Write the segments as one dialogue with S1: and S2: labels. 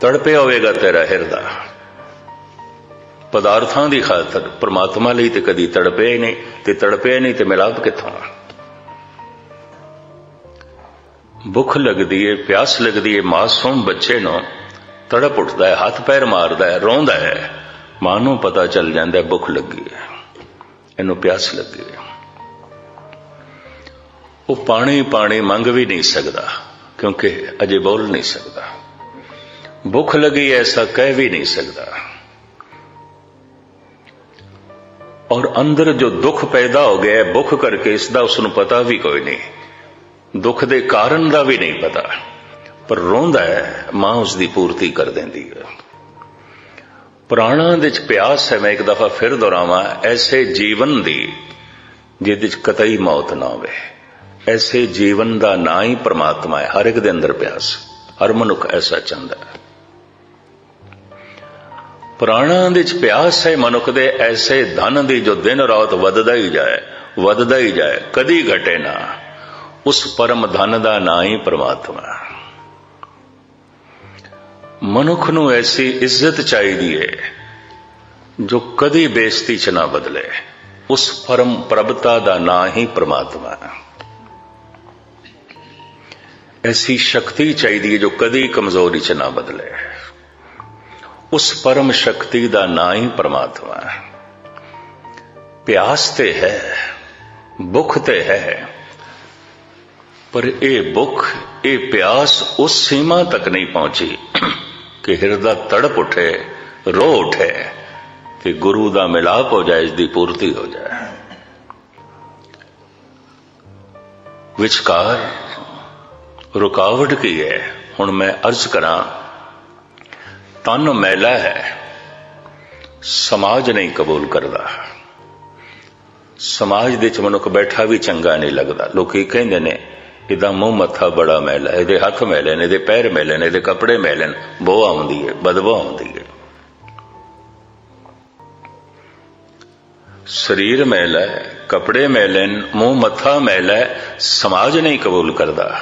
S1: ਤੜਪੇ ਹੋਵੇਗਾ ਤੇਰਾ ਹਿਰਦਾ। ਪਦਾਰਥਾਂ ਦੀ ਖਾਤਰ ਪ੍ਰਮਾਤਮਾ ਲਈ ਤੇ ਕਦੀ ਤੜਪੇ ਹੀ ਨਹੀਂ, ਤੇ ਤੜਪਿਆ ਨਹੀਂ ਤੇ ਮਿਲਾਪ ਕਿੱਥੋਂ? ਭੁੱਖ ਲੱਗਦੀ ਏ, ਪਿਆਸ ਲੱਗਦੀ ਏ, ਮਾਸੂਮ ਬੱਚੇ ਨੂੰ ਤੜਪ ਉੱਠਦਾ ਹੈ ਹੱਥ ਪੈਰ ਮਾਰਦਾ ਹੈ ਰੋਂਦਾ ਹੈ ਮਾਂ ਨੂੰ ਪਤਾ ਚੱਲ ਜਾਂਦਾ ਹੈ ਭੁੱਖ ਲੱਗੀ ਹੈ ਇਹਨੂੰ ਪਿਆਸ ਲੱਗੀ ਹੈ ਉਹ ਪਾਣੀ ਪਾਣੀ ਮੰਗ ਵੀ ਨਹੀਂ ਸਕਦਾ, ਕਿਉਂਕਿ ਅਜੇ ਬੋਲ ਨਹੀਂ ਸਕਦਾ। ਭੁੱਖ ਲੱਗੀ ਐਸਾ ਕਹਿ ਵੀ ਨਹੀਂ ਸਕਦਾ। ਔਰ ਅੰਦਰ ਜੋ ਦੁੱਖ ਪੈਦਾ ਹੋ ਗਿਆ ਹੈ ਭੁੱਖ ਕਰਕੇ ਇਸ ਦਾ ਉਸ ਨੂੰ ਪਤਾ ਵੀ ਕੋਈ ਨਹੀਂ। ਦੁੱਖ ਦੇ ਕਾਰਨ ਦਾ ਵੀ ਨਹੀਂ ਪਤਾ, ਪਰ ਰੋਂਦਾ ਹੈ ਮਾਂ ਉਸ ਦੀ ਪੂਰਤੀ ਕਰ ਦਿੰਦੀ ਹੈ ਪ੍ਰਾਣਾਂ ਦੇ ਵਿੱਚ ਪਿਆਸ ਹੈ ਮੈਂ ਇੱਕ ਦਫਾ ਫਿਰ ਦੁਹਰਾਵਾਂ, ਐਸੇ ਜੀਵਨ ਦੀ ਜਿਹਦੇ ਵਿੱਚ ਕਤਈ ਮੌਤ ਨਾ ਹੋਵੇ। ਐਸੇ ਜੀਵਨ ਦਾ ਨਾਂ ਹੀ ਪ੍ਰਮਾਤਮਾ ਹੈ ਹਰ ਇੱਕ ਦੇ ਅੰਦਰ ਪਿਆਸ, ਹਰ ਮਨੁੱਖ ਐਸਾ ਚਾਹੁੰਦਾ ਹੈ ਪ੍ਰਾਣਾਂ ਦੇ ਵਿੱਚ ਪਿਆਸ ਹੈ ਮਨੁੱਖ ਦੇ, ਐਸੇ ਧਨ ਦੀ ਜੋ ਦਿਨ ਰਾਤ ਵੱਧਦਾ ਹੀ ਜਾਏ, ਵੱਧਦਾ ਹੀ ਜਾਏ, ਕਦੀ ਘਟੇ ਨਾ। ਉਸ ਪਰਮ ਧਨ ਦਾ ਨਾਂ ਹੀ ਪ੍ਰਮਾਤਮਾ। ਮਨੁੱਖ ਨੂੰ ਐਸੀ ਇੱਜ਼ਤ ਚਾਹੀਦੀ ਹੈ ਜੋ ਕਦੀ ਬੇਇੱਜ਼ਤੀ ਚ ਨਾ ਬਦਲੇ। ਉਸ ਪਰਮ ਪ੍ਰਭਤਾ ਦਾ ਨਾਂ ਹੀ ਪ੍ਰਮਾਤਮਾ। ਐਸੀ ਸ਼ਕਤੀ ਚਾਹੀਦੀ ਹੈ ਜੋ ਕਦੀ ਕਮਜ਼ੋਰੀ ਚ ਨਾ ਬਦਲੇ। ਉਸ ਪਰਮ ਸ਼ਕਤੀ ਦਾ ਨਾਂ ਹੀ ਪਰਮਾਤਮਾ ਹੈ। ਪਿਆਸ ਤੇ ਹੈ, ਭੁੱਖ ਤੇ ਹੈ, ਪਰ ਇਹ ਭੁੱਖ, ਇਹ ਪਿਆਸ ਉਸ ਸੀਮਾ ਤੱਕ ਨਹੀਂ ਪਹੁੰਚੀ ਕਿ ਹਿਰਦਾ ਤੜਪ ਉਠੇ ਰੋ ਉਠੇ ਤੇ ਗੁਰੂ ਦਾ ਮਿਲਾਪ ਹੋ ਜਾਏ, ਇਸ ਦੀ ਪੂਰਤੀ ਹੋ ਜਾਏ। ਵਿਚਕਾਰ ਰੁਕਾਵਟ ਕੀ ਹੈ? ਹੁਣ ਮੈਂ ਅਰਜ਼ ਕਰਾਂ ਤਨ ਮੈਲਾ ਹੈ, ਸਮਾਜ ਨਹੀਂ ਕਬੂਲ ਕਰਦਾ। ਸਮਾਜ ਦੇ ਚ ਮਨੁੱਖ ਬੈਠਾ ਵੀ ਚੰਗਾ ਨਹੀਂ ਲੱਗਦਾ। ਲੋਕੀ ਕਹਿੰਦੇ ਨੇ, ਇਹਦਾ ਮੂੰਹ ਮੱਥਾ ਬੜਾ ਮੈਲਾ ਇਹਦੇ ਹੱਥ ਮੈਲੇ ਨੇ, ਇਹਦੇ ਪੈਰ ਮੈਲੇ ਨੇ, ਇਹਦੇ ਕੱਪੜੇ ਮੈਲੇ ਨੇ ਬੋ ਆਉਂਦੀ ਹੈ, ਬਦਬੋ ਆਉਂਦੀ ਹੈ। ਸਰੀਰ ਮੈਲਾ ਹੈ, ਕੱਪੜੇ ਮੈਲੇ ਨੇ, ਮੂੰਹ ਮੱਥਾ ਮੈਲਾ ਹੈ, ਸਮਾਜ ਨਹੀਂ ਕਬੂਲ ਕਰਦਾ।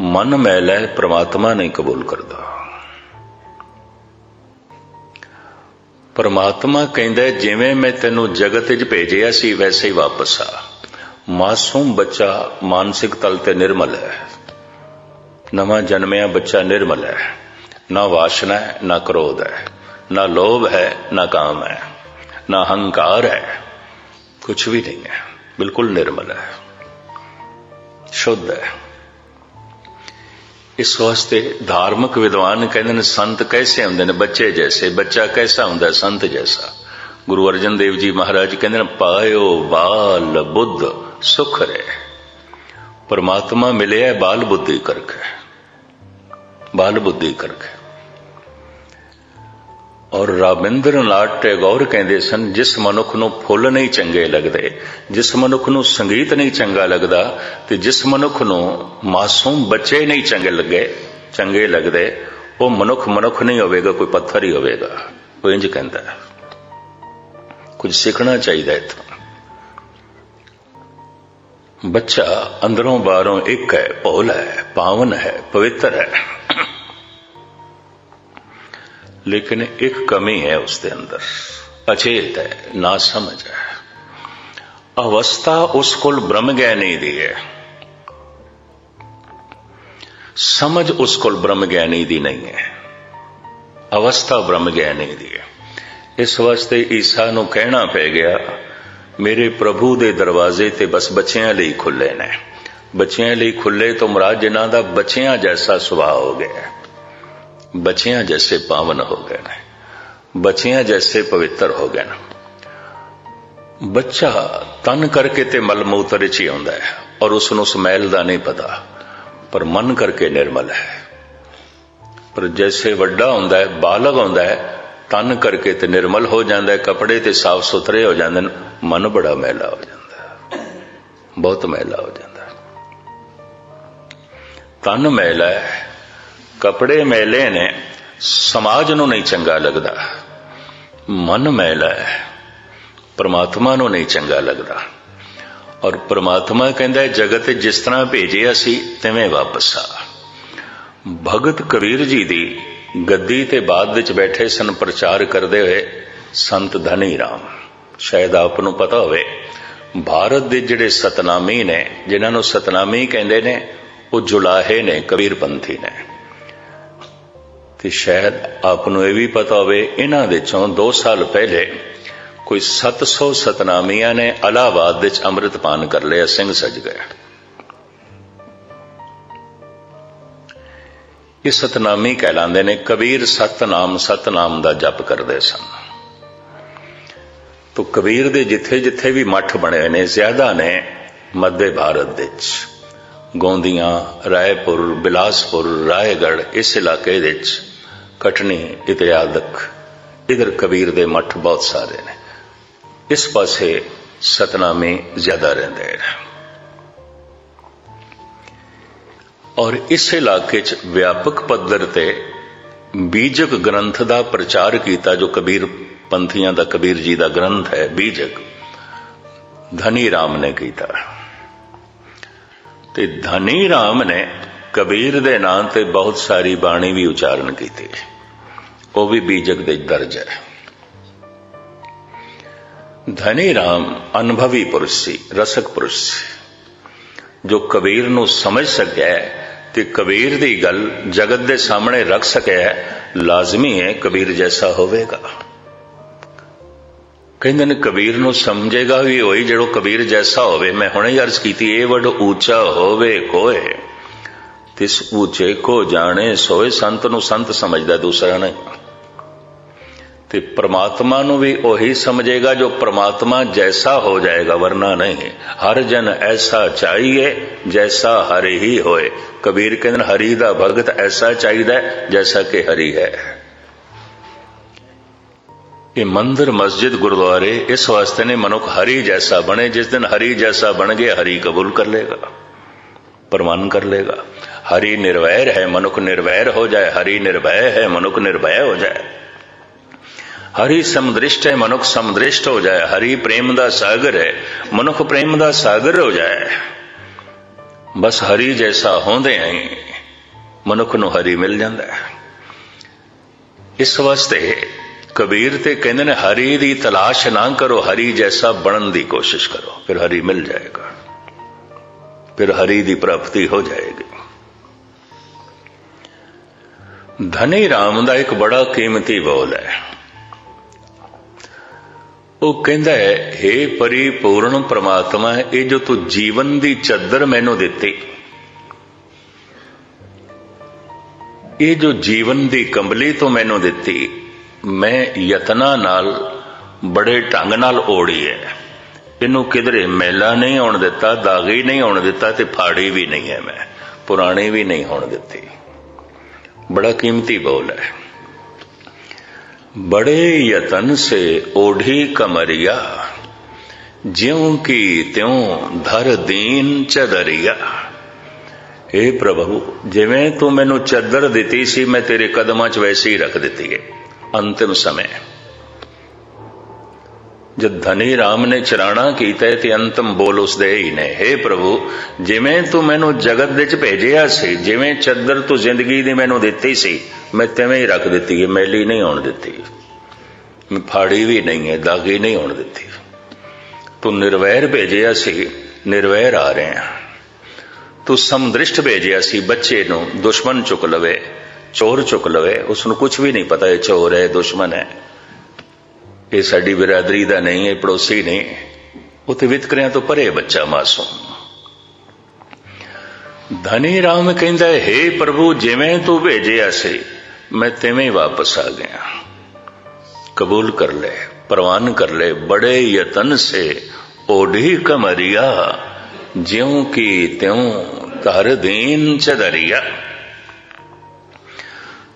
S1: ਮਨ ਮੈਲਾ ਹੈ, ਪ੍ਰਮਾਤਮਾ ਨਹੀਂ ਕਬੂਲ ਕਰਦਾ। ਪਰਮਾਤਮਾ ਕਹਿੰਦਾ ਜਿਵੇਂ ਮੈਂ ਤੈਨੂੰ ਜਗਤ ਵਿੱਚ ਭੇਜਿਆ ਸੀ, ਵੈਸੇ ਹੀ ਵਾਪਸ ਆ। ਮਾਸੂਮ ਬੱਚਾ ਮਾਨਸਿਕ ਤਲ ਤੇ ਨਿਰਮਲ ਹੈ। ਨਵਾਂ ਜਨਮਿਆ ਬੱਚਾ ਨਿਰਮਲ ਹੈ। ਨਾ ਵਾਸ਼ਨਾ ਹੈ, ਨਾ ਕ੍ਰੋਧ ਹੈ। ਨਾ ਲੋਭ ਹੈ, ਨਾ ਕਾਮ ਹੈ। ਨਾ ਹੰਕਾਰ ਹੈ। ਕੁਝ ਵੀ ਨਹੀਂ ਹੈ। ਬਿਲਕੁਲ ਨਿਰਮਲ ਹੈ। ਸ਼ੁੱਧ ਹੈ। ਇਸ ਵਾਸਤੇ ਧਾਰਮਿਕ ਵਿਦਵਾਨ ਕਹਿੰਦੇ ਨੇ, ਸੰਤ ਕੈਸੇ ਹੁੰਦੇ ਨੇ? ਬੱਚੇ ਜੈਸੇ, ਬੱਚਾ ਕੈਸਾ ਹੁੰਦਾ? ਸੰਤ ਜੈਸਾ। ਗੁਰੂ ਅਰਜਨ ਦੇਵ ਜੀ ਮਹਾਰਾਜ ਕਹਿੰਦੇ ਨੇ, ਪਾਇਓ ਬਾਲ ਬੁੱਧ ਸੁਖ ਰੇ ਪਰਮਾਤਮਾ ਮਿਲਿਆ ਬਾਲ ਬੁੱਧੀ ਕਰਕੇ ਬਾਲ ਬੁੱਧੀ ਕਰਕੇ ਔਰ ਰਾਬਿੰਦਰ ਨਾਥ ਟੈਗੋਰ ਕਹਿੰਦੇ ਸਨ, ਜਿਸ ਮਨੁੱਖ ਨੂੰ ਫੁੱਲ ਨਹੀਂ ਚੰਗੇ ਲੱਗਦੇ, ਜਿਸ ਮਨੁੱਖ ਨੂੰ ਸੰਗੀਤ ਨਹੀਂ ਚੰਗਾ ਲੱਗਦਾ ਤੇ ਜਿਸ ਮਨੁੱਖ ਨੂੰ ਮਾਸੂਮ ਬੱਚੇ ਨਹੀਂ ਚੰਗੇ ਲੱਗੇ, ਚੰਗੇ ਲੱਗਦੇ, ਉਹ ਮਨੁੱਖ ਮਨੁੱਖ ਨਹੀਂ ਹੋਵੇਗਾ, ਕੋਈ ਪੱਥਰ ਹੀ ਹੋਵੇਗਾ। ਉਹ ਇੰਜ ਕਹਿੰਦਾ ਕੁਝ ਸਿੱਖਣਾ ਚਾਹੀਦਾ ਇੱਥੋਂ। ਬੱਚਾ ਅੰਦਰੋਂ ਬਾਹਰੋਂ ਇੱਕ ਹੈ, ਭੋਲਾ ਹੈ, ਪਾਵਨ ਹੈ, ਪਵਿੱਤਰ ਹੈ। ਲੇਕਿਨ ਇੱਕ ਕਮੀ ਹੈ ਉਸ ਦੇ ਅੰਦਰ। ਅਚੇਤ ਹੈ, ਨਾ ਸਮਝ ਹੈ। ਅਵਸਥਾ ਉਸ ਕੋਲ ਬ੍ਰਹਮ ਗਿਆਨੀ ਦੀ ਹੈ। ਸਮਝ ਉਸ ਕੋਲ ਬ੍ਰਹਮ ਗਿਆਨੀ ਦੀ ਨਹੀਂ ਹੈ। ਅਵਸਥਾ ਬ੍ਰਹਮ ਗਿਆਨੀ ਦੀ ਹੈ। ਇਸ ਵਾਸਤੇ ਈਸਾ ਨੂੰ ਕਹਿਣਾ ਪੈ ਗਿਆ, ਮੇਰੇ ਪ੍ਰਭੂ ਦੇ ਦਰਵਾਜ਼ੇ ਤੇ ਬਸ ਬੱਚਿਆਂ ਲਈ ਖੁੱਲੇ ਨੇ। ਬੱਚਿਆਂ ਲਈ ਖੁੱਲੇ ਤੋਂ ਮਰਾਜ ਜਿਨ੍ਹਾਂ ਦਾ ਬੱਚਿਆਂ ਜੈਸਾ ਸੁਭਾਅ ਹੋ ਗਿਆ ਹੈ। ਬੱਚਿਆਂ ਜੈਸੇ ਪਾਵਨ ਹੋ ਗਏ ਨੇ, ਬੱਚਿਆਂ ਜੈਸੇ ਪਵਿੱਤਰ ਹੋ ਗਏ ਨੇ। ਬੱਚਾ ਤਨ ਕਰਕੇ ਤੇ ਮਲ ਮੂਤਰ ਚ ਹੀ ਆਉਂਦਾ ਹੈ ਔਰ ਉਸ ਨੂੰ ਸਮੈਲ ਦਾ ਨਹੀਂ ਪਤਾ, ਪਰ ਮਨ ਕਰਕੇ ਨਿਰਮਲ ਹੈ। ਪਰ ਜੈਸੇ ਵੱਡਾ ਹੁੰਦਾ ਹੈ, ਬਾਲਗ ਹੁੰਦਾ ਹੈ, ਤਨ ਕਰਕੇ ਤੇ ਨਿਰਮਲ ਹੋ ਜਾਂਦਾ ਹੈ, ਕੱਪੜੇ ਤੇ ਸਾਫ਼ ਸੁਥਰੇ ਹੋ ਜਾਂਦੇ ਨੇ, ਮਨ ਬੜਾ ਮੈਲਾ ਹੋ ਜਾਂਦਾ ਹੈ। ਬਹੁਤ ਮੈਲਾ ਹੋ ਜਾਂਦਾ ਹੈ। ਤਨ ਮੈਲਾ ਹੈ ਕੱਪੜੇ ਮੈਲੇ ਨੇ ਸਮਾਜ ਨੂੰ ਨਹੀਂ ਚੰਗਾ ਲੱਗਦਾ। ਮਨ ਮੈਲਾ ਹੈ ਪਰਮਾਤਮਾ ਨੂੰ ਨਹੀਂ ਚੰਗਾ ਲੱਗਦਾ। ਔਰ ਪਰਮਾਤਮਾ ਕਹਿੰਦਾ ਹੈ, ਜਗਤ ਜਿਸ ਤਰ੍ਹਾਂ ਭੇਜਿਆ ਸੀ ਤਿਵੇਂ ਵਾਪਸ ਆ। ਭਗਤ ਕਬੀਰ ਜੀ ਦੀ ਗੱਦੀ ਤੇ ਬਾਅਦ ਵਿੱਚ ਬੈਠੇ ਸਨ ਪ੍ਰਚਾਰ ਕਰਦੇ ਹੋਏ ਸੰਤ ਧਨੀ ਰਾਮ। ਸ਼ਾਇਦ ਆਪ ਨੂੰ ਪਤਾ ਹੋਵੇ ਭਾਰਤ ਦੇ ਜਿਹੜੇ ਸਤਨਾਮੀ ਨੇ ਜਿਨ੍ਹਾਂ ਨੂੰ ਸਤਨਾਮੀ ਕਹਿੰਦੇ ਨੇ ਉਹ ਜੁਲਾਹੇ ਨੇ ਕਬੀਰਪੰਥੀ ਨੇ। ਤੇ ਸ਼ਾਇਦ ਆਪ ਨੂੰ ਇਹ ਵੀ ਪਤਾ ਹੋਵੇ, ਇਹਨਾਂ ਦੇ ਚੋਂ 2 ਸਾਲ ਪਹਿਲੇ ਕੋਈ 700 ਸਤਨਾਮੀਆਂ ਨੇ ਇਲਾਹਾਬਾਦ ਵਿੱਚ ਅੰਮ੍ਰਿਤਪਾਨ ਕਰ ਲਿਆ, ਸਿੰਘ ਸਜ ਗਏ। ਇਹ ਸਤਨਾਮੀ ਕਹਿਲਾਉਂਦੇ ਨੇ, ਕਬੀਰ ਸਤਨਾਮ ਸਤਨਾਮ ਦਾ ਜਪ ਕਰਦੇ ਸਨ। ਤੋ ਕਬੀਰ ਦੇ ਜਿੱਥੇ ਜਿੱਥੇ ਵੀ ਮੱਠ ਬਣੇ ਨੇ, ਜ਼ਿਆਦਾ ਨੇ ਮੱਧੇ ਭਾਰਤ ਵਿੱਚ। ਗੋਂਦੀਆਂ, ਰਾਏਪੁਰ, ਬਿਲਾਸਪੁਰ ਰਾਏਗੜ ਇਸ ਇਲਾਕੇ ਵਿੱਚ ਕਟਨੀ ਇਤਿਆਦਕ ਇਧਰ ਕਬੀਰ ਦੇ ਮੱਠ ਬਹੁਤ ਸਾਰੇ ਨੇ। ਇਸ ਪਾਸੇ ਸਤਨਾਮੀ ਜ਼ਿਆਦਾ ਰਹਿੰਦੇ ਨੇ। ਔਰ ਇਸ ਇਲਾਕੇ 'ਚ ਵਿਆਪਕ ਪੱਧਰ ਤੇ ਬੀਜਕ ਗ੍ਰੰਥ ਦਾ ਪ੍ਰਚਾਰ ਕੀਤਾ, ਜੋ ਕਬੀਰ ਪੰਥੀਆਂ ਦਾ ਕਬੀਰ ਜੀ ਦਾ ਗ੍ਰੰਥ ਹੈ, ਬੀਜਕ ਧਨੀ ਰਾਮ ਨੇ ਕੀਤਾ। ਤੇ ਧਨੀ ਰਾਮ ਨੇ ਕਬੀਰ ਦੇ ਨਾਂ ਤੇ ਬਹੁਤ ਸਾਰੀ ਬਾਣੀ ਵੀ ਉਚਾਰਨ ਕੀਤੀ। ਉਹ ਵੀ ਬੀਜਕ ਦੇ ਦਰਜ ਹੈ। ਧਨੀ ਰਾਮ ਅਨੁਭਵੀ ਪੁਰਸ਼ ਸੀ, ਰਸਕ ਪੁਰਸ਼ ਸੀ। ਜੋ ਕਬੀਰ ਨੂੰ ਸਮਝ ਸਕਿਆ ਤੇ ਕਬੀਰ ਦੀ ਗੱਲ ਜਗਤ ਦੇ ਸਾਹਮਣੇ ਰੱਖ ਸਕਿਆ ਲਾਜ਼ਮੀ ਹੈ, ਕਬੀਰ ਜੈਸਾ ਹੋਵੇਗਾ। ਕਹਿੰਦੇ ਨੇ ਕਬੀਰ ਨੂੰ ਸਮਝੇਗਾ ਵੀ ਹੋਈ ਜਿਹੜੋ ਕਬੀਰ ਜੈਸਾ ਹੋਵੇ, ਮੈਂ ਹੁਣੇ ਅਰਜ਼ ਕੀਤੀ, ਇਹ ਵੱਡ ਉੱਚਾ ਹੋਵੇ ਕੋਏ। ਤਿਸ ਉੱਚੇ ਕੋ ਜਾਣੇ, ਸੋਏ ਸੰਤ ਨੂੰ ਸੰਤ ਸਮਝਦਾ ਦੂਸਰਾ ਨਹੀਂ ਤੇ ਪ੍ਰਮਾਤਮਾ ਨੂੰ ਵੀ ਉਹੀ ਸਮਝੇਗਾ ਜੋ ਪ੍ਰਮਾਤਮਾ ਜੈਸਾ ਹੋ ਜਾਏਗਾ, ਵਰਨਾ ਨਹੀਂ। ਹਰ ਜਨ ਐਸਾ ਚਾਹੀਏ, ਜੈਸਾ ਹਰੀ ਹੀ ਹੋਏ। ਕਬੀਰ ਕਹਿੰਦੇ ਹਰੀ ਦਾ ਭਗਤ ਐਸਾ ਚਾਹੀਦਾ ਜੈਸਾ ਕਿ ਹਰੀ ਹੈ। ਇਹ ਮੰਦਰ ਮਸਜਿਦ ਗੁਰਦੁਆਰੇ ਇਸ ਵਾਸਤੇ ਨੇ ਮਨੁੱਖ ਹਰੀ ਜੈਸਾ ਬਣੇ, ਜਿਸ ਦਿਨ ਹਰੀ ਜੈਸਾ ਬਣ ਗਿਆ, ਹਰੀ ਕਬੂਲ ਕਰ ਲੇਗਾ ਪ੍ਰਮਾਨ ਕਰ ਲੇਗਾ। ਹਰੀ ਨਿਰਵੈਰ ਹੈ, ਮਨੁੱਖ ਨਿਰਵੈਰ ਹੋ ਜਾਏ, ਹਰੀ ਨਿਰਭੈ ਹੈ, ਮਨੁੱਖ ਨਿਰਭੈ ਹੋ ਜਾਏ। ਹਰੀ ਸਮਦ੍ਰਿਸ਼ਟ ਹੈ, ਮਨੁੱਖ ਸਮਦ੍ਰਿਸ਼ਟ ਹੋ ਜਾਏ। ਹਰੀ ਪ੍ਰੇਮ ਦਾ ਸਾਗਰ ਹੈ, ਮਨੁੱਖ ਪ੍ਰੇਮ ਦਾ ਸਾਗਰ ਹੋ ਜਾਏ। ਬਸ ਹਰੀ ਜੈਸਾ ਹੁੰਦੇ ਆਂ ਮਨੁੱਖ ਨੂੰ ਹਰੀ ਮਿਲ ਜਾਂਦਾ ਹੈ। ਇਸ ਵਾਸਤੇ ਕਬੀਰ ਤੇ ਕਹਿੰਦੇ ਨੇ, ਹਰੀ ਦੀ ਤਲਾਸ਼ ਨਾ ਕਰੋ, ਹਰੀ ਜੈਸਾ ਬਣਨ ਦੀ ਕੋਸ਼ਿਸ਼ ਕਰੋ, ਫਿਰ ਹਰੀ ਮਿਲ ਜਾਏਗਾ। ਫਿਰ ਹਰੀ ਦੀ ਪ੍ਰਾਪਤੀ ਹੋ ਜਾਏਗੀ। ਧਨੀ ਰਾਮ ਦਾ ਇੱਕ ਬੜਾ ਕੀਮਤੀ ਬੋਲ ਹੈ। ਉਹ ਕਹਿੰਦਾ ਹੈ हे ਪਰਿਪੂਰਨ ਪ੍ਰਮਾਤਮਾ, ਇਹ ਜੋ ਤੂੰ ਜੀਵਨ ਦੀ ਚਾਦਰ ਮੈਨੂੰ ਦਿੱਤੀ, ਇਹ ਜੋ ਜੀਵਨ ਦੀ ਕੰਬਲੀ ਤੋਂ ਮੈਨੂੰ ਦਿੱਤੀ ਮੈਂ ਯਤਨਾ ਨਾਲ ਬੜੇ ਢੰਗ ਨਾਲ ਓੜੀ ਹੈ ਇਹਨੂੰ ਕਿਧਰੇ ਮੈਲਾ ਨਹੀਂ ਆਉਣ ਦਿੱਤਾ ਦਾਗੀ ਨਹੀਂ ਆਉਣ ਦਿੱਤਾ ਤੇ ਫਾੜੀ ਵੀ ਨਹੀਂ ਹੈ ਮੈਂ ਪੁਰਾਣੀ ਵੀ ਨਹੀਂ ਹੋਣ ਦਿੱਤੀ ਬੜਾ ਕੀਮਤੀ ਬੋਲ ਹੈ बड़े यतन से ओढ़ी कमरिया ज्यों की त्यों धर दीन चदरिया हे ਪ੍ਰਭੂ ਜਿਵੇਂ ਤੂੰ ਮੈਨੂੰ ਚੱਦਰ ਦਿੱਤੀ ਸੀ ਮੈਂ ਤੇਰੇ ਕਦਮਾਂ 'ਚ ਵੈਸੇ ਹੀ ਰੱਖ ਦਿੱਤੀ ਹੈ ਅੰਤਿਮ ਸਮੇਂ। ਜਦ ਧਨੀ ਰਾਮ ਨੇ ਚਰਾਣਾ ਕੀਤਾ ਤੇ ਅੰਤਮ ਬੋਲ ਉਸਦੇ ਹੀ ਨੇ हे ਪ੍ਰਭੂ, ਜਿਵੇਂ ਤੂੰ ਮੈਨੂੰ ਜਗਤ ਵਿੱਚ ਭੇਜਿਆ ਸੀ, ਜਿਵੇਂ ਚੱਦਰ ਤੂੰ ਜ਼ਿੰਦਗੀ ਦੀ ਮੈਨੂੰ ਦਿੱਤੀ ਸੀ, ਮੈਂ ਤਿਵੇਂ ਹੀ ਰੱਖ ਦਿੱਤੀ ਹੈ, ਮੈਲੀ ਨਹੀਂ ਆਉਣ ਦਿੱਤੀ। ਮੈਂ ਫਾੜੀ ਵੀ ਨਹੀਂ ਹੈ, ਦਾਗੀ ਨਹੀਂ ਆਉਣ ਦਿੱਤੀ। ਤੂੰ ਨਿਰਵੈਰ ਭੇਜਿਆ ਸੀ, ਨਿਰਵੈਰ ਆ ਰਹੇ। ਆ ਤੂੰ ਸਮਦ੍ਰਿਸ਼ਟ ਭੇਜਿਆ ਸੀ, ਬੱਚੇ ਨੂੰ ਦੁਸ਼ਮਣ ਚੁੱਕ ਲਵੇ। ਚੋਰ ਚੁੱਕ ਲਵੇ ਉਸ ਨੂੰ ਕੁਝ ਵੀ ਨਹੀਂ ਪਤਾ ਇਹ ਚੋਰ ਹੈ ਦੁਸ਼ਮਣ ਹੈ ਇਹ ਸਾਡੀ ਬਰਾਦਰੀ ਦਾ ਨਹੀਂ ਹੈ ਪੜੋਸੀ ਨਹੀਂ ਉਹ ਤੇ ਵਿਤਕਰਿਆਂ ਤੋਂ ਪਰੇ ਬੱਚਾ ਮਾਸੂਮ ਧਨੀ ਰਾਮ ਕਹਿੰਦਾ ਹੈ हे ਪ੍ਰਭੂ ਜਿਵੇਂ ਤੂੰ ਭੇਜਿਆ ਸੀ ਮੈਂ ਤਿਵੇਂ ਹੀ ਵਾਪਸ ਆ ਗਿਆ ਕਬੂਲ ਕਰ ਲੈ ਪ੍ਰਵਾਨ ਕਰ ਲੈ ਬੜੇ ਯਤਨ ਸੇ ਓਢੀ ਕਮਰਿਆ ਜਿਉਂ ਕੀ ਤਿਉਂ ਧਰ ਦੀਨ ਚਦਰਿਆ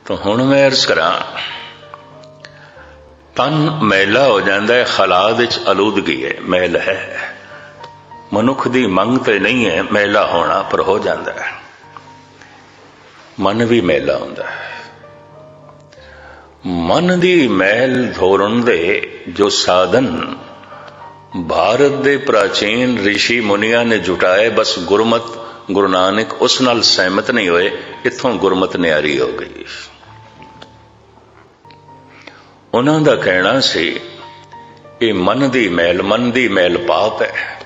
S1: ਤਾਂ ਹੁਣ ਮੈਂ ਅਰਜ਼ ਕਰਾਂ, ਤਨ ਮੈਲਾ ਹੋ ਜਾਂਦਾ ਹੈ ਖਲਾ ਵਿੱਚ ਅਲੂਦਗੀ ਹੈ, ਮੈਲ ਹੈ। ਮਨੁੱਖ ਦੀ ਮੰਗ ਤੇ ਨਹੀਂ ਹੈ ਮੈਲਾ ਹੋਣਾ, ਪਰ ਹੋ ਜਾਂਦਾ ਹੈ। ਮਨ ਵੀ ਮੈਲਾ ਹੁੰਦਾ ਹੈ। ਮਨ ਦੀ ਮਹਿਲ ਧੋਰਨ ਦੇ ਜੋ ਸਾਧਨ, ਭਾਰਤ ਦੇ ਪ੍ਰਾਚੀਨ ઋષਿ ਮੁਨੀਆਂ ਨੇ ਜੁਟਾਏ, ਬਸ ਗੁਰਮਤ, ਗੁਰੂ ਨਾਨਕ ਉਸ ਨਾਲ ਸਹਿਮਤ ਨਹੀਂ ਹੋਏ, ਇੱਥੋਂ ਗੁਰਮਤ ਨਿਆਰੀ ਹੋ ਗਈ। ਉਹਨਾਂ ਦਾ ਕਹਿਣਾ ਸੀ, ਇਹ ਮਨ ਦੀ ਮੈਲ, ਮਨ ਦੀ ਮੈਲ ਪਾਪ ਹੈ।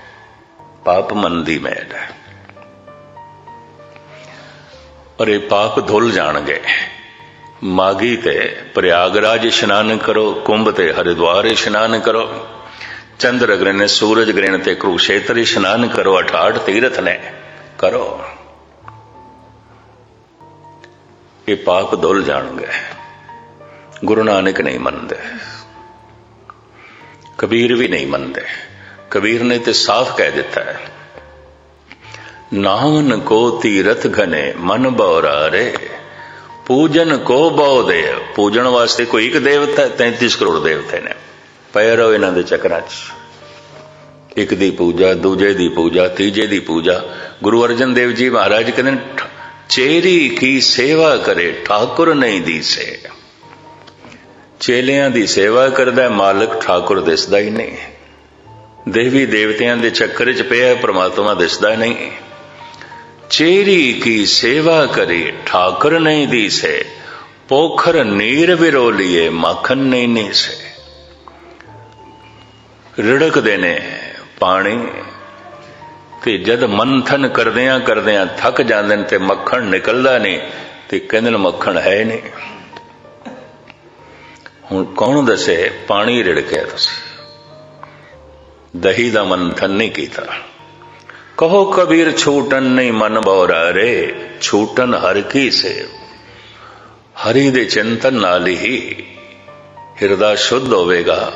S1: ਪਾਪ ਮਨ ਦੀ ਮੈਲ ਹੈ। ਔਰ ਇਹ ਪਾਪ ਧੁੱਲ ਜਾਣਗੇ। ਮਾਗੀ ਤੇ ਪ੍ਰਯਾਗਰਾਜ ਇਸ਼ਨਾਨ ਕਰੋ, ਕੁੰਭ ਤੇ ਹਰਿਦੁਆਰ ਇਸ਼ਨਾਨ ਕਰੋ, ਚੰਦਰ ਗ੍ਰਹਿਣ, ਸੂਰਜ ਗ੍ਰਹਿਣ ਤੇ ਕੁਰੂਸ਼ੇਤਰ ਇਸ਼ਨਾਨ ਕਰੋ 68 ਤੀਰਥ ਨੇ, ਕਰੋ। ਇਹ ਪਾਪ ਧੁੱਲ ਜਾਣਗੇ। ਗੁਰੂ ਨਾਨਕ ਨਹੀਂ ਮੰਨਦੇ। ਕਬੀਰ ਵੀ ਨਹੀਂ ਮੰਨਦੇ। ਕਬੀਰ ਨੇ ਤੇ ਸਾਫ਼ ਕਹਿ ਦਿੱਤਾ ਹੈ ਨਾਮਨ ਕੋ ਤੀਰਥ ਘਨੇ ਮਨ ਬੌਰਾਰੇ ਪੂਜਨ ਕੋ ਬਹੁ ਦੇ ਪੂਜਣ ਵਾਸਤੇ ਕੋਈ ਇੱਕ ਦੇਵਤਾ 33 ਕਰੋੜ ਦੇਵਤੇ ਨੇ। ਪਏ ਰਹੋ ਇਹਨਾਂ ਦੇ ਚੱਕਰਾਂ 'ਚ। ਇੱਕ ਦੀ ਪੂਜਾ ਦੂਜੇ ਦੀ ਪੂਜਾ ਤੀਜੇ ਦੀ ਪੂਜਾ। ਗੁਰੂ ਅਰਜਨ ਦੇਵ ਜੀ ਮਹਾਰਾਜ ਕਹਿੰਦੇ ਨੇ, ਚੇਰੀ ਕੀ ਸੇਵਾ ਕਰੇ ਠਾਕੁਰ ਨਹੀਂ ਦੀਸੇ ਚੇਲਿਆਂ ਦੀ ਸੇਵਾ ਕਰਦਾ ਮਾਲਕ ਠਾਕੁਰ ਦਿਸਦਾ ਹੀ ਨਹੀਂ। ਦੇਵੀ ਦੇਵਤਿਆਂ ਦੇ ਚੱਕਰ 'ਚ ਪਿਆ ਪ੍ਰਮਾਤਮਾ ਦਿਸਦਾ ਨਹੀਂ। ਚੇਰੀ ਕੀ ਸੇਵਾ ਕਰੇ, ਠਾਕੁਰ ਨਹੀਂ ਦੀਸੇ। ਪੋਖਰ ਨੀਰ ਵਿਰੋਲੀਏ, ਮੱਖਣ ਨਹੀਂ ਨੀਸੇ। ਰਿੜਕਦੇ ਨੇ ਪਾਣੀ ਤੇ ਜਦ ਮੰਥਨ ਕਰਦਿਆਂ ਕਰਦਿਆਂ ਥੱਕ ਜਾਂਦੇ ਨੇ ਤੇ ਮੱਖਣ ਨਿਕਲਦਾ ਨਹੀਂ ਤੇ ਕਹਿੰਦੇ ਮੱਖਣ ਹੈ ਨਹੀਂ। ਹੁਣ ਕੌਣ ਦੱਸੇ, ਪਾਣੀ ਰਿੜਕਿਆ ਤੁਸੀਂ। ਦਹੀਂ ਦਾ ਮੰਥਨ ਨਹੀਂ ਕੀਤਾ। ਕਹੋ ਕਬੀਰ ਛੂਟਨ ਨਹੀਂ ਮਨ ਬੋਰਾ ਰੇ ਛੂਟਨ ਹਰ ਕੀ ਸੇਵ। ਹਰੀ ਦੇ ਚਿੰਤਨ ਨਾਲ ਹੀ ਹਿਰਦਾ ਸ਼ੁੱਧ ਹੋਵੇਗਾ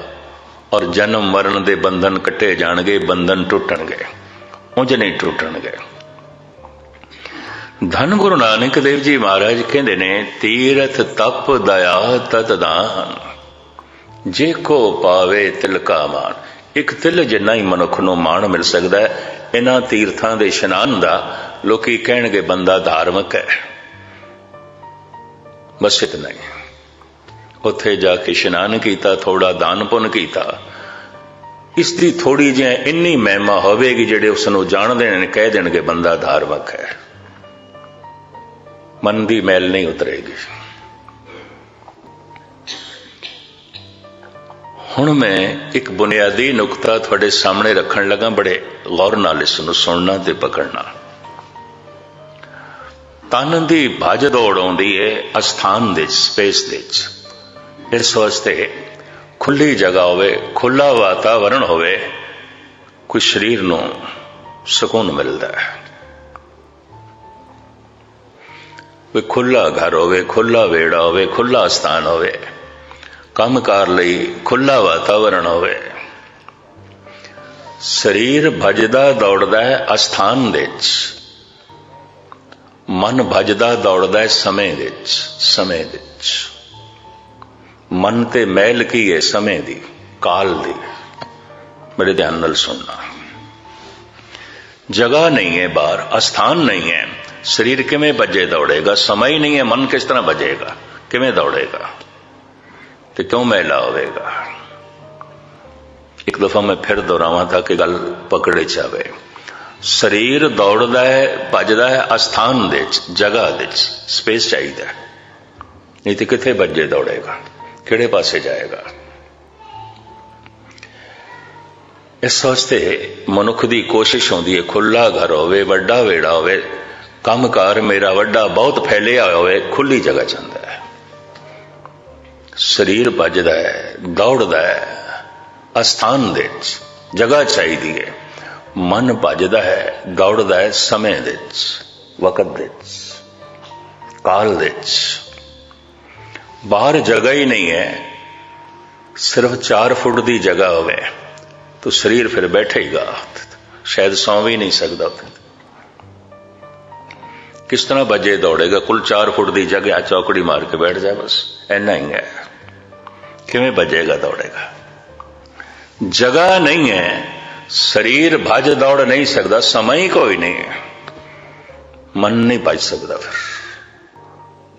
S1: ਔਰ ਜਨਮ ਮਰਨ ਦੇ ਬੰਧਨ ਕੱਟੇ ਜਾਣਗੇ, ਬੰਧਨ ਟੁੱਟਣਗੇ। ਉਂਝ ਨਹੀਂ ਟੁੱਟਣਗੇ। ਧੰਨ ਗੁਰੂ ਨਾਨਕ ਦੇਵ ਜੀ ਮਹਾਰਾਜ ਕਹਿੰਦੇ ਨੇ, ਤੀਰਥ ਤਪ ਦਇਆ ਤਤ ਦਾਨ। ਜੇ ਕੋ ਪਾਵੇ ਤਿਲ ਮਾਨ। ਇੱਕ ਤਿਲ ਜਿੰਨਾ ਹੀ ਮਨੁੱਖ ਨੂੰ ਮਾਣ ਮਿਲ ਸਕਦਾ ਹੈ, ਇਹਨਾਂ ਤੀਰਥਾਂ ਦੇ ਇਸ਼ਨਾਨ ਦਾ ਲੋਕੀ ਕਹਿਣਗੇ, ਬੰਦਾ ਧਾਰਮਿਕ ਹੈ। ਬਸ ਇਤਨਾ ਹੀ। ਉੱਥੇ ਜਾ ਕੇ ਇਸ਼ਨਾਨ ਕੀਤਾ ਥੋੜਾ ਦਾਨ ਪੁੰਨ ਕੀਤਾ। ਇਸ ਦੀ ਥੋੜੀ ਜਿਹੀ ਇੰਨੀ ਮਹਿਮਾ ਹੋਵੇਗੀ, ਜਿਹੜੇ ਉਸ ਨੂੰ ਜਾਣਦੇ ਨੇ, ਕਹਿ ਦੇਣਗੇ, ਬੰਦਾ ਧਾਰਮਿਕ ਹੈ। ਮਨ ਦੀ ਮੈਲ ਨਹੀਂ ਉਤਰੇਗੀ। ਹੁਣ ਮੈਂ ਇੱਕ ਬੁਨਿਆਦੀ ਨੁਕਤਾ ਤੁਹਾਡੇ ਸਾਹਮਣੇ ਰੱਖਣ ਲੱਗਾ, ਬੜੇ ਗੌਰ ਨਾਲ ਇਸ ਨੂੰ ਸੁਣਨਾ ਤੇ ਪਕੜਨਾ। ਤਨ ਦੀ ਭਜ ਦੌੜ ਆਉਂਦੀ ਹੈ ਅਸਥਾਨ ਦੇ, ਸਪੇਸ ਦੇ ਵਿੱਚ। ਇਸ ਵਾਸਤੇ ਖੁੱਲੀ ਜਗ੍ਹਾ ਹੋਵੇ, ਖੁੱਲਾ ਵਾਤਾਵਰਣ ਹੋਵੇ, ਕੋਈ ਸਰੀਰ ਨੂੰ ਸਕੂਨ ਮਿਲਦਾ ਹੈ। ਕੋਈ ਖੁੱਲਾ ਘਰ ਹੋਵੇ, ਖੁੱਲਾ ਵੇੜਾ ਹੋਵੇ, ਖੁੱਲਾ ਸਥਾਨ ਹੋਵੇ, ਕੰਮਕਾਰ ਲਈ ਖੁੱਲਾ ਵਾਤਾਵਰਣ ਹੋਵੇ। ਸਰੀਰ ਭਜਦਾ ਦੌੜਦਾ ਹੈ ਅਸਥਾਨ ਦੇ ਵਿੱਚ। ਮਨ ਭਜਦਾ ਦੌੜਦਾ ਹੈ ਸਮੇਂ ਦੇ ਵਿੱਚ, ਸਮੇਂ ਦੇ ਵਿੱਚ। ਮਨ ਤੇ ਮੈਲ ਕੀ ਹੈ ਸਮੇਂ ਦੀ, ਕਾਲ ਦੀ? ਬੜੇ ਧਿਆਨ ਨਾਲ ਸੁਣਨਾ। ਜਗ੍ਹਾ ਨਹੀਂ ਹੈ ਬਾਹਰ, ਅਸਥਾਨ ਨਹੀਂ ਹੈ। ਸਰੀਰ ਕਿਵੇਂ ਭੱਜੇ ਦੌੜੇਗਾ ਸਮਾਂ ਹੀ ਨਹੀਂ ਹੈ ਮਨ ਕਿਸ ਤਰ੍ਹਾਂ ਭਜੇਗਾ ਕਿਵੇਂ ਦੌੜੇਗਾ ਤੇ ਕਿਉਂ ਮੈਲਾ ਹੋਵੇਗਾ ਇੱਕ ਦਫਾ ਮੈਂ ਫਿਰ ਦੁਹਰਾਵਾਂ ਤਾਂ ਕਿ ਗੱਲ ਪਕੜੇ ਚਾਵੇ ਸਰੀਰ ਦੌੜਦਾ ਹੈ ਭੱਜਦਾ ਹੈ ਅਸਥਾਨ ਦੇ ਵਿੱਚ ਜਗ੍ਹਾ ਦੇ ਵਿੱਚ ਸਪੇਸ ਚਾਹੀਦਾ ਹੈ। ਨਹੀਂ ਤੇ ਕਿੱਥੇ ਭੱਜੇ ਦੌੜੇਗਾ ਕਿਹੜੇ ਪਾਸੇ ਜਾਏਗਾ ਇਸ ਵਾਸਤੇ ਮਨੁੱਖ ਦੀ ਕੋਸ਼ਿਸ਼ ਹੁੰਦੀ ਹੈ ਖੁੱਲਾ ਘਰ ਹੋਵੇ ਵੱਡਾ ਵੇੜਾ ਹੋਵੇ ਕੰਮਕਾਰ ਮੇਰਾ ਵੱਡਾ ਬਹੁਤ ਫੈਲਿਆ ਹੋਵੇ, ਖੁੱਲੀ ਜਗ੍ਹਾ ਚਾਹੁੰਦਾ ਹੈ। ਸਰੀਰ ਭੱਜਦਾ ਹੈ, ਦੌੜਦਾ ਹੈ, ਅਸਥਾਨ ਦੇ ਵਿੱਚ, ਜਗ੍ਹਾ ਚਾਹੀਦੀ ਹੈ। ਮਨ ਭੱਜਦਾ ਹੈ, ਦੌੜਦਾ ਹੈ ਸਮੇਂ ਦੇ ਵਿੱਚ, ਵਕਤ ਦੇ ਵਿੱਚ, ਕਾਲ ਦੇ ਵਿੱਚ। ਬਾਹਰ ਜਗ੍ਹਾ ਹੀ ਨਹੀਂ ਹੈ। ਸਿਰਫ 4 ਫੁੱਟ ਦੀ ਜਗ੍ਹਾ ਹੋਵੇ, ਤਾਂ ਸਰੀਰ ਫਿਰ ਬੈਠੇਗਾ। ਸ਼ਾਇਦ ਸੌਂ ਵੀ ਨਹੀਂ ਸਕਦਾ ਉੱਥੇ। ਕਿਸ ਤਰ੍ਹਾਂ ਭੱਜੇ ਦੌੜੇਗਾ? ਕੁੱਲ 4 ਫੁੱਟ ਦੀ ਜਗ੍ਹਾ ਚੌਕੜੀ ਮਾਰ ਕੇ ਬੈਠ ਜਾ ਬਸ। ਇੰਨਾ ਹੀ ਹੈ। ਕਿਵੇਂ ਭੱਜੇਗਾ ਦੌੜੇਗਾ? ਜਗ੍ਹਾ ਨਹੀਂ ਹੈ। ਸਰੀਰ ਭੱਜ ਦੌੜ ਨਹੀਂ ਸਕਦਾ, ਸਮਾਂ ਹੀ ਕੋਈ ਨਹੀਂ ਹੈ। ਮਨ ਨਹੀਂ ਭੱਜ ਸਕਦਾ ਫਿਰ।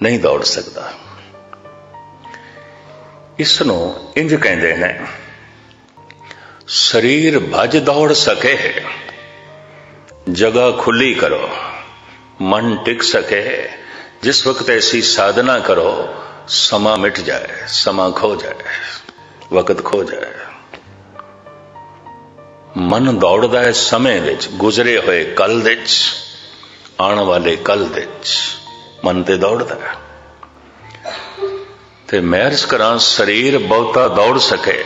S1: ਨਹੀਂ ਦੌੜ ਸਕਦਾ। ਇਸ ਨੂੰ ਇੰਜ ਕਹਿੰਦੇ ਨੇ, ਸਰੀਰ ਭੱਜ ਦੌੜ ਸਕੇ ਜਗ੍ਹਾ ਖੁੱਲੀ ਕਰੋ। ਮਨ ਟਿਕ ਸਕੇ, ਜਿਸ ਵਕਤ ਐਸੀ ਸਾਧਨਾ ਕਰੋ, ਸਮਾਂ ਮਿਟ ਜਾਏ, ਸਮਾਂ ਖੋ ਜਾਏ, ਵਕਤ ਖੋ ਜਾਏ। ਮਨ ਦੌੜਦਾ ਹੈ ਸਮੇਂ ਵਿੱਚ, ਗੁਜ਼ਰੇ ਹੋਏ ਕੱਲ ਵਿੱਚ, ਆਉਣ ਵਾਲੇ ਕੱਲ ਵਿੱਚ। ਮਨ ਤੇ ਦੌੜਦਾ ਹੈ। ਤੇ ਮੈਂ ਅਰਜ਼ ਕਰਾਂ, ਸਰੀਰ ਬਹੁਤਾ ਦੌੜ ਸਕੇ।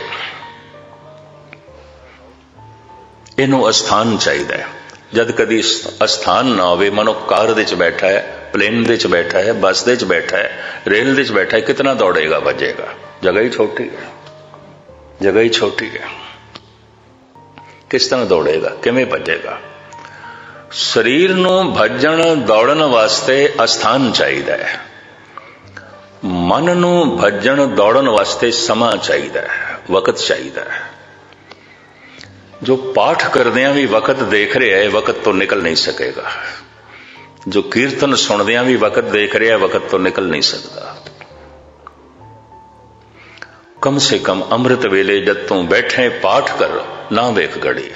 S1: ਇਹਨੂੰ ਅਸਥਾਨ ਚਾਹੀਦਾ ਹੈ। ਜਦ ਕਦੀ ਅਸਥਾਨ ਨਾ ਹੋਵੇ, ਮਨੋ ਕਾਰ ਦੇ ਵਿੱਚ ਬੈਠਾ ਹੈ, ਪਲੇਨ ਦੇ ਵਿੱਚ ਬੈਠਾ ਹੈ, ਬੱਸ ਦੇ ਵਿੱਚ ਬੈਠਾ ਹੈ, ਰੇਲ ਦੇ ਵਿੱਚ ਬੈਠਾ ਹੈ, ਕਿਤਨਾ ਦੌੜੇਗਾ ਭੱਜੇਗਾ ਜਗ੍ਹਾ ਹੀ ਛੋਟੀ ਹੈ। ਜਗ੍ਹਾ ਹੀ ਛੋਟੀ ਹੈ। ਕਿਸ ਤਰ੍ਹਾਂ ਦੌੜੇਗਾ? ਕਿਵੇਂ ਭੱਜੇਗਾ? ਸਰੀਰ ਨੂੰ ਭੱਜਣ, ਦੌੜਨ ਵਾਸਤੇ ਅਸਥਾਨ ਚਾਹੀਦਾ ਹੈ। ਮਨ ਨੂੰ ਭੱਜਣ, ਦੌੜਨ ਵਾਸਤੇ ਸਮਾਂ ਚਾਹੀਦਾ ਹੈ, ਵਕਤ ਚਾਹੀਦਾ ਹੈ। ਜੋ ਪਾਠ ਕਰਦਿਆਂ ਵੀ ਵਕਤ ਦੇਖ ਰਿਹਾ ਹੈ ਵਕਤ ਤੋਂ ਨਿਕਲ ਨਹੀਂ ਸਕੇਗਾ। ਜੋ ਕੀਰਤਨ ਸੁਣਦਿਆਂ ਵੀ ਵਕਤ ਦੇਖ ਰਿਹਾ ਹੈ, ਵਕਤ ਤੋਂ ਨਿਕਲ ਨਹੀਂ ਸਕਦਾ। ਕਮ ਸੇ ਕਮ ਅੰਮ੍ਰਿਤ ਵੇਲੇ ਜਦ ਤੂੰ ਬੈਠੇ ਪਾਠ ਕਰ, ਨਾ ਵੇਖ ਘੜੀ,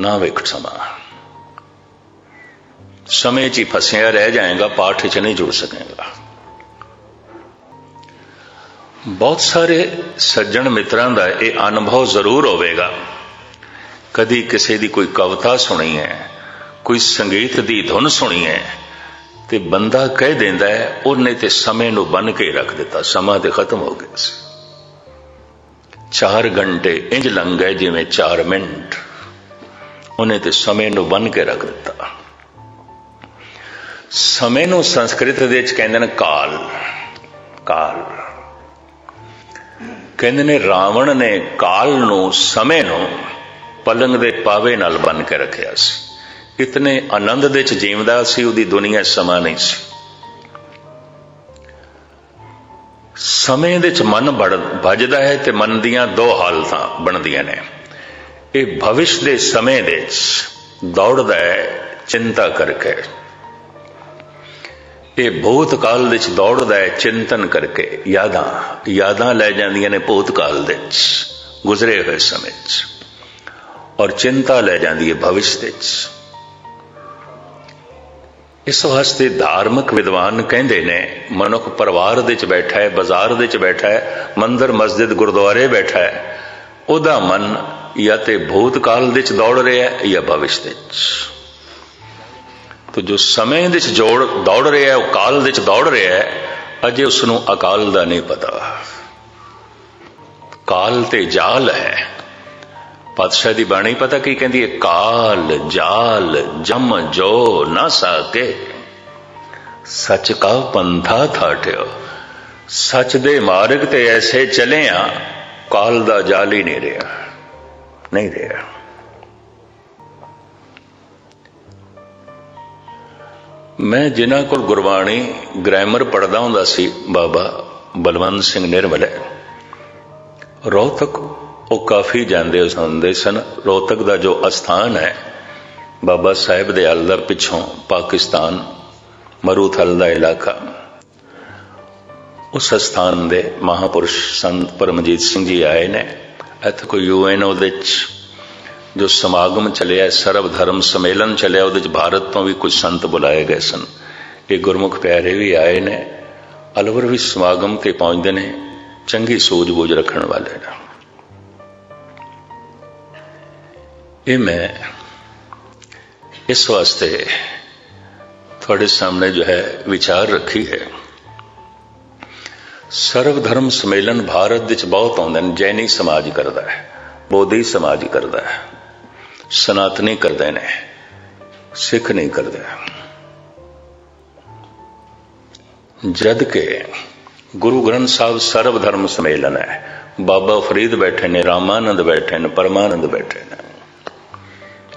S1: ਨਾ ਵੇਖ ਸਮਾਂ। ਸਮੇਂ 'ਚ ਹੀ ਫਸਿਆ ਰਹਿ ਜਾਏਗਾ, ਪਾਠ 'ਚ ਨਹੀਂ ਜੁੜ ਸਕੇਗਾ। ਬਹੁਤ ਸਾਰੇ ਸੱਜਣ ਮਿੱਤਰਾਂ ਦਾ ਇਹ ਅਨੁਭਵ ਜ਼ਰੂਰ ਹੋਵੇਗਾ। ਕਦੀ ਕਿਸੇ ਦੀ ਕੋਈ ਕਵਿਤਾ ਸੁਣੀ ਹੈ, ਕੋਈ ਸੰਗੀਤ ਦੀ ਧੁਨ ਸੁਣੀ ਹੈ, ਤੇ ਬੰਦਾ ਕਹਿ ਦਿੰਦਾ ਹੈ, ਉਹਨੇ ਤੇ ਸਮੇਂ ਨੂੰ ਬੰਨ ਕੇ ਰੱਖ ਦਿੱਤਾ, ਸਮਾਂ ਤੇ ਖਤਮ ਹੋ ਗਿਆ ਸੀ। 4 ਘੰਟੇ ਇੰਜ ਲੰਘ ਗਏ ਜਿਵੇਂ 4 ਮਿੰਟ। ਉਹਨੇ ਤੇ ਸਮੇਂ ਨੂੰ ਬੰਨ ਕੇ ਰੱਖ ਦਿੱਤਾ। ਸਮੇਂ ਨੂੰ ਸੰਸਕ੍ਰਿਤ ਦੇ ਵਿੱਚ ਕਹਿੰਦੇ ਨੇ ਕਾਲ। ਕਾਲ। ਕਹਿੰਦੇ ਨੇ ਰਾਵਣ ਨੇ ਕਾਲ ਨੂੰ, ਸਮੇਂ ਨੂੰ ਪਲੰਗ ਦੇ ਪਾਵੇ ਨਾਲ ਬੰਨ ਕੇ ਰੱਖਿਆ ਸੀ। ਇਤਨੇ ਆਨੰਦ ਦੇ ਚ ਜੀਵਦਾ ਸੀ, ਉਹਦੀ ਦੁਨੀਆ ਸਮਾਂ ਨਹੀਂ ਸੀ। ਸਮੇਂ ਦੇ ਚ ਮਨ ਵੱਜਦਾ ਹੈ ਤੇ ਮਨ ਦੀਆਂ ਦੋ ਹਾਲਤਾਂ ਬਣਦੀਆਂ ਨੇ। ਇਹ ਭਵਿਸ਼ ਦੇ ਸਮੇਂ ਦੇ ਚ ਦੌੜਦਾ ਹੈ, ਚਿੰਤਾ ਕਰਕੇ। ਇਹ ਭੂਤ ਕਾਲ ਵਿੱਚ ਦੌੜਦਾ ਹੈ, ਚਿੰਤਨ ਕਰਕੇ। ਯਾਦਾਂ ਯਾਦਾਂ ਲੈ ਜਾਂਦੀਆਂ ਨੇ ਭੂਤ ਕਾਲ ਦੇ ਵਿੱਚ, ਗੁਜ਼ਰੇ ਹੋਏ ਸਮੇਂ 'ਚ ਔਰ ਚਿੰਤਾ ਲੈ ਜਾਂਦੀ ਹੈ ਭਵਿਸ਼ ਦੇ 'ਚ ਇਸ ਵਾਸਤੇ ਧਾਰਮਿਕ ਵਿਦਵਾਨ ਕਹਿੰਦੇ ਨੇ, ਮਨੁੱਖ ਪਰਿਵਾਰ ਦੇ ਵਿੱਚ ਬੈਠਾ ਹੈ, ਬਾਜ਼ਾਰ ਦੇ ਵਿੱਚ ਬੈਠਾ ਹੈ, ਮੰਦਰ, ਮਸਜਿਦ, ਗੁਰਦੁਆਰੇ ਬੈਠਾ ਹੈ, ਉਹਦਾ ਮਨ ਜਾਂ ਤੇ ਭੂਤ ਕਾਲ ਦੇ ਵਿੱਚ ਦੌੜ ਰਿਹਾ ਹੈ ਜਾਂ ਭਵਿਸ਼ ਦੇ ਵਿੱਚ। ਤੋ ਜੋ ਸਮੇਂ ਦੇ ਵਿੱਚ ਜੋੜ ਦੌੜ ਰਿਹਾ ਹੈ, ਉਹ ਕਾਲ ਦੇ ਵਿੱਚ ਦੌੜ ਰਿਹਾ ਹੈ, ਅਜੇ ਉਸ ਨੂੰ ਅਕਾਲ ਦਾ ਨਹੀਂ ਪਤਾ। ਕਾਲ ਤੇ ਜਾਲ ਹੈ। ਪਾਤਸ਼ਾਹ ਦੀ ਬਾਣੀ ਪਤਾ ਕੀ ਕਹਿੰਦੀ ਹੈ ਕਾਲ, ਜਾਲ, ਜਮ, ਜੋ ਨਾ ਸਕੇ। ਸੱਚ ਕਾ ਪੰਥਾ ਥਾਟਿਓ। ਸੱਚ ਦੇ ਮਾਰਗ ਤੇ ਐਸੇ ਚਲੇ ਆ ਕਾਲ ਦਾ ਜਾਲ ਹੀ ਨਹੀਂ ਰਿਹਾ। ਨਹੀਂ ਰਿਹਾ। ਮੈਂ ਜਿਨ੍ਹਾਂ ਕੋਲ ਗੁਰਬਾਣੀ, ਗ੍ਰਾਮਰ ਪੜਦਾ ਹੁੰਦਾ ਸੀ, ਬਾਬਾ ਬਲਵੰਤ ਸਿੰਘ ਨਿਰਮਲ। ਰੋਹਤਕ ਉਹ ਕਾਫੀ ਜਾਂਦੇ ਹੁੰਦੇ ਸਨ। ਰੋਹਤਕ ਦਾ ਜੋ ਅਸਥਾਨ ਹੈ, ਬਾਬਾ ਸਾਹਿਬ ਦੇ ਅਲਦਰ ਪਿੱਛੋਂ ਪਾਕਿਸਤਾਨ, ਮਰੂਥਲ ਦਾ ਇਲਾਕਾ। ਉਸ ਸਥਾਨ ਦੇ ਮਹਾਪੁਰਸ਼ ਸੰਤ ਪਰਮਜੀਤ ਸਿੰਘ ਜੀ ਆਏ ਨੇ। ਇੱਥੇ ਕੋਈ ਯੂਐਨਓ ਉਹਦੇ ਵਿੱਚ ਜੋ ਸਮਾਗਮ ਚੱਲਿਆ ਸਰਬ ਧਰਮ ਸੰਮੇਲਨ ਚੱਲਿਆ, ਉਹਦੇ ਵਿੱਚ ਭਾਰਤ ਤੋਂ ਵੀ ਕੁਝ ਸੰਤ ਬੁਲਾਏ ਗਏ ਸਨ। ਇਹ ਗੁਰਮੁਖ ਪਿਆਰੇ ਵੀ ਆਏ ਨੇ। ਅਲਵਰ ਵੀ ਸਮਾਗਮ ਤੇ ਪਹੁੰਚਦੇ ਨੇ। ਚੰਗੀ ਸੂਝ-ਬੂਝ ਰੱਖਣ ਵਾਲੇ ਨੇ। ਇਹ ਮੈਂ ਇਸ ਵਾਸਤੇ ਤੁਹਾਡੇ ਸਾਹਮਣੇ ਜੋ ਹੈ ਵਿਚਾਰ ਰੱਖੀ ਹੈ। ਸਰਬ ਧਰਮ ਸੰਮੇਲਨ ਭਾਰਤ ਵਿੱਚ ਬਹੁਤ ਆਉਂਦੇ ਨੇ, ਜੈਨੀ ਸਮਾਜ ਕਰਦਾ ਹੈ, ਬੋਧੀ ਸਮਾਜ ਕਰਦਾ ਹੈ, ਸਨਾਤਨੀ ਕਰਦੇ ਨੇ, ਸਿੱਖ ਨਹੀਂ ਕਰਦੇ। ਜਦ ਕਿ ਗੁਰੂ ਗ੍ਰੰਥ ਸਾਹਿਬ ਸਰਵ ਧਰਮ ਸੰਮੇਲਨ ਹੈ, ਬਾਬਾ ਫਰੀਦ ਬੈਠੇ ਨੇ, ਰਾਮਾਨੰਦ ਬੈਠੇ ਨੇ, ਪਰਮਾਨੰਦ ਬੈਠੇ ਨੇ।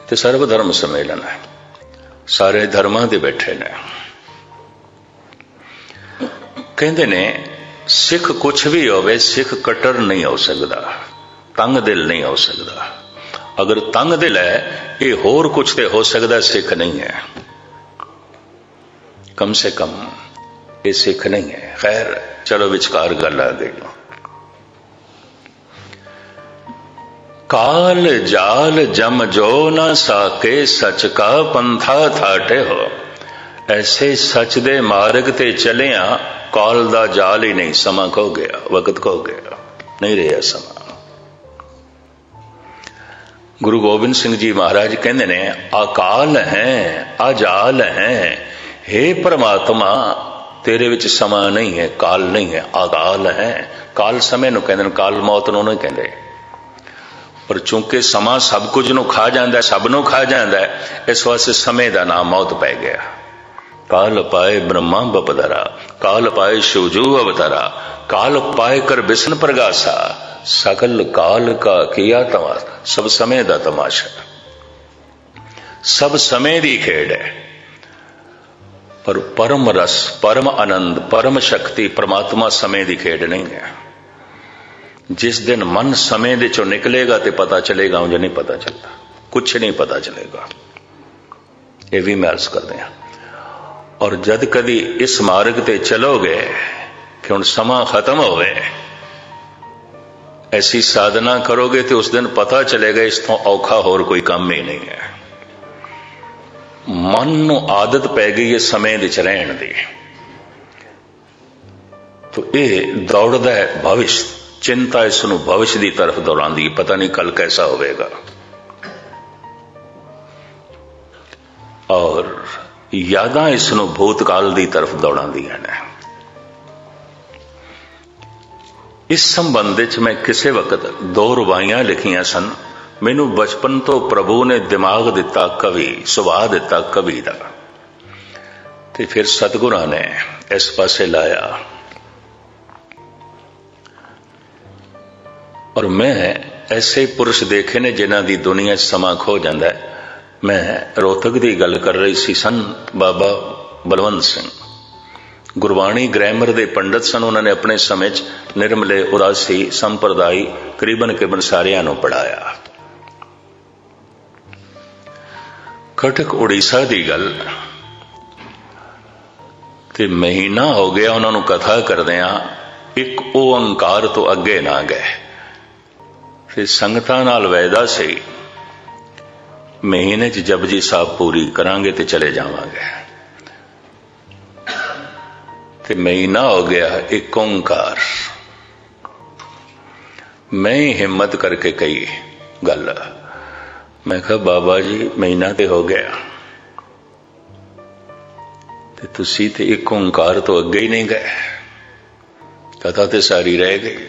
S1: ਤੇ ਸਰਵ ਧਰਮ ਸੰਮੇਲਨ ਹੈ। ਸਾਰੇ ਧਰਮਾਂ ਦੇ ਬੈਠੇ ਨੇ। ਕਹਿੰਦੇ ਨੇ, ਸਿੱਖ ਕੁਝ ਵੀ ਹੋਵੇ, ਸਿੱਖ ਕਟਰ ਨਹੀਂ ਹੋ ਸਕਦਾ, ਤੰਗ ਦਿਲ ਨਹੀਂ ਹੋ ਸਕਦਾ। ਅਗਰ ਤੰਗ ਦਿਲ ਹੈ, ਇਹ ਹੋਰ ਕੁਝ ਤੇ ਹੋ ਸਕਦਾ, ਸਿੱਖ ਨਹੀਂ ਹੈ। ਕਮ ਸੇ ਕਮ, ਇਹ ਸਿੱਖ ਨਹੀਂ ਹੈ। ਖੈਰ, ਚਲੋ ਵਿਚਕਾਰ ਗੱਲ ਆ ਗਈ ਕਾਲ ਜਾਲ ਜਮ ਜੋ ਨਾ ਸਾਕੇ ਸਚ ਕਾ ਪੰਥਾ ਥਾਟੇ ਹੋ। ਐਸੇ ਸੱਚ ਦੇ ਮਾਰਗ ਤੇ ਚੱਲਿਆ, ਕਾਲ ਦਾ ਜਾਲ ਹੀ ਨਹੀਂ, ਸਮਾਂ ਖੋ ਗਿਆ, ਵਕਤ ਖੋ ਗਿਆ, ਨਹੀਂ ਰਿਹਾ ਸਮਾਂ। ਗੁਰੂ ਗੋਬਿੰਦ ਸਿੰਘ ਜੀ ਮਹਾਰਾਜ ਕਹਿੰਦੇ ਨੇ ਅਕਾਲ ਹੈ ਅਜਾਲ ਹੈ हे ਪ੍ਰਮਾਤਮਾ, ਤੇਰੇ ਵਿੱਚ ਸਮਾਂ ਨਹੀਂ ਹੈ, ਕਾਲ ਨਹੀਂ ਹੈ ਅਕਾਲ ਹੈ। ਕਾਲ ਸਮੇਂ ਨੂੰ ਕਹਿੰਦੇ ਨੇ, ਕਾਲ ਮੌਤ ਨੂੰ ਨਹੀਂ ਕਹਿੰਦੇ। ਪਰ ਚੂੰਕਿ ਸਮਾਂ ਸਭ ਕੁਝ ਨੂੰ ਖਾ ਜਾਂਦਾ ਸਭ ਨੂੰ ਖਾ ਜਾਂਦਾ ਇਸ ਵਾਸਤੇ ਸਮੇਂ ਦਾ ਨਾਮ ਮੌਤ ਪੈ ਗਿਆ। ਕਾਲ ਪਾਏ ਬ੍ਰਹਮਾ ਬਪਦਰਾ, ਕਾਲ ਪਾਏ ਸ਼ਿਵਜੂ ਅਵਤਾਰਾ, ਕਾਲ ਪਾਏ ਕਰ ਬਿਸ਼ਨ ਪ੍ਰਗਾਸਾ ਸਕਲ ਕਾਲ ਕਾ ਕੀਆ ਤਮਾਸ਼ਾ, ਸਭ ਸਮੇਂ ਦਾ ਤਮਾਸ਼ਾ। ਸਭ ਸਮੇਂ ਦੀ ਖੇਡ ਹੈ। ਪਰ ਪਰਮ ਰਸ, ਪਰਮ ਆਨੰਦ, ਪਰਮ ਸ਼ਕਤੀ ਪ੍ਰਮਾਤਮਾ ਸਮੇਂ ਦੀ ਖੇਡ ਨਹੀਂ ਹੈ। ਜਿਸ ਦਿਨ ਮਨ ਸਮੇਂ ਦੇ ਚੋਂ ਨਿਕਲੇਗਾ ਤੇ ਪਤਾ ਚਲੇਗਾ, ਉਂਝ ਨਹੀਂ ਪਤਾ ਚੱਲਦਾ। ਕੁਝ ਨਹੀਂ ਪਤਾ ਚਲੇਗਾ। ਇਹ ਵੀ ਮੈਂ ਅਰਜ਼ ਕਰਦੇ ਹਾਂ। ਔਰ ਜਦ ਕਦੀ ਇਸ ਮਾਰਗ ਤੇ ਚਲੋਗੇ ਕਿ ਹੁਣ ਸਮਾਂ ਖਤਮ ਹੋਵੇ, ਐਸੀ ਸਾਧਨਾ ਕਰੋਗੇ ਤੇ ਉਸ ਦਿਨ ਪਤਾ ਚਲੇਗਾ, ਇਸ ਤੋਂ ਔਖਾ ਹੋਰ ਕੋਈ ਕੰਮ ਹੀ ਨਹੀਂ ਹੈ। ਮਨ ਨੂੰ ਆਦਤ ਪੈ ਗਈ ਹੈ ਸਮੇਂ ਵਿੱਚ ਰਹਿਣ ਦੀ। ਤੋ ਇਹ ਦੌੜਦਾ ਹੈ ਭਵਿਸ਼ ਚਿੰਤਾ ਇਸ ਨੂੰ ਭਵਿਸ਼ ਦੀ ਤਰਫ ਦੌੜਾਉਂਦੀ ਹੈ। ਪਤਾ ਨਹੀਂ ਕੱਲ ਕੈਸਾ ਹੋਵੇਗਾ। ਔਰ ਯਾਦਾਂ ਇਸ ਨੂੰ ਭੂਤਕਾਲ ਦੀ ਤਰਫ ਦੌੜਾਉਂਦੀਆਂ ਨੇ। ਇਸ ਸੰਬੰਧ ਵਿੱਚ ਮੈਂ ਕਿਸੇ ਵਕਤ ਦੋ ਰਵਾਈਆਂ ਲਿਖੀਆਂ ਸਨ। ਮੈਨੂੰ ਬਚਪਨ ਤੋਂ ਪ੍ਰਭੂ ਨੇ ਦਿਮਾਗ ਦਿੱਤਾ ਕਵੀ, ਸੁਭਾਅ ਦਿੱਤਾ ਕਵੀ ਦਾ। ਤੇ ਫਿਰ ਸਤਿਗੁਰਾਂ ਨੇ ਇਸ ਪਾਸੇ ਲਾਇਆ। ਔਰ ਮੈਂ ਐਸੇ ਪੁਰਸ਼ ਦੇਖੇ ਨੇ ਜਿਨ੍ਹਾਂ ਦੀ ਦੁਨੀਆ ਸਮਾਂ ਖੋ ਜਾਂਦਾ ਹੈ। ਮੈਂ ਰੋਹਤਕ ਦੀ ਗੱਲ ਕਰ ਰਹੀ ਸੀ ਸਨ ਬਾਬਾ ਬਲਵੰਤ ਸਿੰਘ। ਗੁਰਬਾਣੀ ਗ੍ਰਾਮਰ ਦੇ ਪੰਡਤ ਸਨ, ਉਹਨਾਂ ਨੇ ਆਪਣੇ ਸਮੇਂ 'ਚ ਨਿਰਮਲੇ ਉਦਾਸੀ ਸੰਪਰਦਾਈ ਕਰੀਬਨ ਕਰੀਬਨ ਸਾਰਿਆਂ ਨੂੰ ਪੜਾਇਆ ਕਟਕ ਉੜੀਸਾ ਦੀ ਗੱਲ। ਤੇ ਮਹੀਨਾ ਹੋ ਗਿਆ ਉਹਨਾਂ ਨੂੰ ਕਥਾ ਕਰਦਿਆਂ, ਇੱਕ ਓੰਕਾਰ ਤੋਂ ਅੱਗੇ ਨਾ ਗਏ। ਫਿਰ ਸੰਗਤਾਂ ਨਾਲ ਵੈਦਾ ਸੀ, ਮਹੀਨੇ 'ਚ ਜਪਜੀ ਸਾਹਿਬ ਪੂਰੀ ਕਰਾਂਗੇ ਤੇ ਚਲੇ ਜਾਵਾਂਗੇ। ਤੇ ਮਹੀਨਾ ਹੋ ਗਿਆ ਇੱਕ ਓੰਕਾਰ। ਮੈਂ ਹੀ ਹਿੰਮਤ ਕਰਕੇ ਕਹੀ ਗੱਲ, ਮੈਂ ਕਿਹਾ, ਬਾਬਾ ਜੀ, ਮਹੀਨਾ ਤੇ ਹੋ ਗਿਆ। ਤੇ ਤੁਸੀਂ ਤੇ ਇੱਕ ਓੰਕਾਰ ਤੋਂ ਅੱਗੇ ਹੀ ਨਹੀਂ ਗਏ। ਕਥਾ ਤੇ ਸਾਰੀ ਰਹਿ ਗਈ।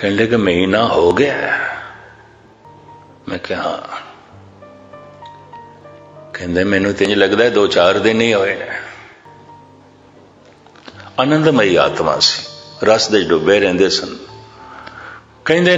S1: ਕਹਿਣ ਲੱਗੇ ਮਹੀਨਾ ਹੋ ਗਿਆ ਮੈਂ ਕਿਹਾ, ਕਹਿੰਦੇ ਮੈਨੂੰ ਤੇ ਲੱਗਦਾ ਦੋ ਚਾਰ ਦਿਨ ਹੀ ਹੋਏ ਨੇ। ਆਨੰਦਮਈ ਆਤਮਾ ਸੀ। ਰਸ ਦੇ ਡੁੱਬੇ ਰਹਿੰਦੇ ਸਨ। ਕਹਿੰਦੇ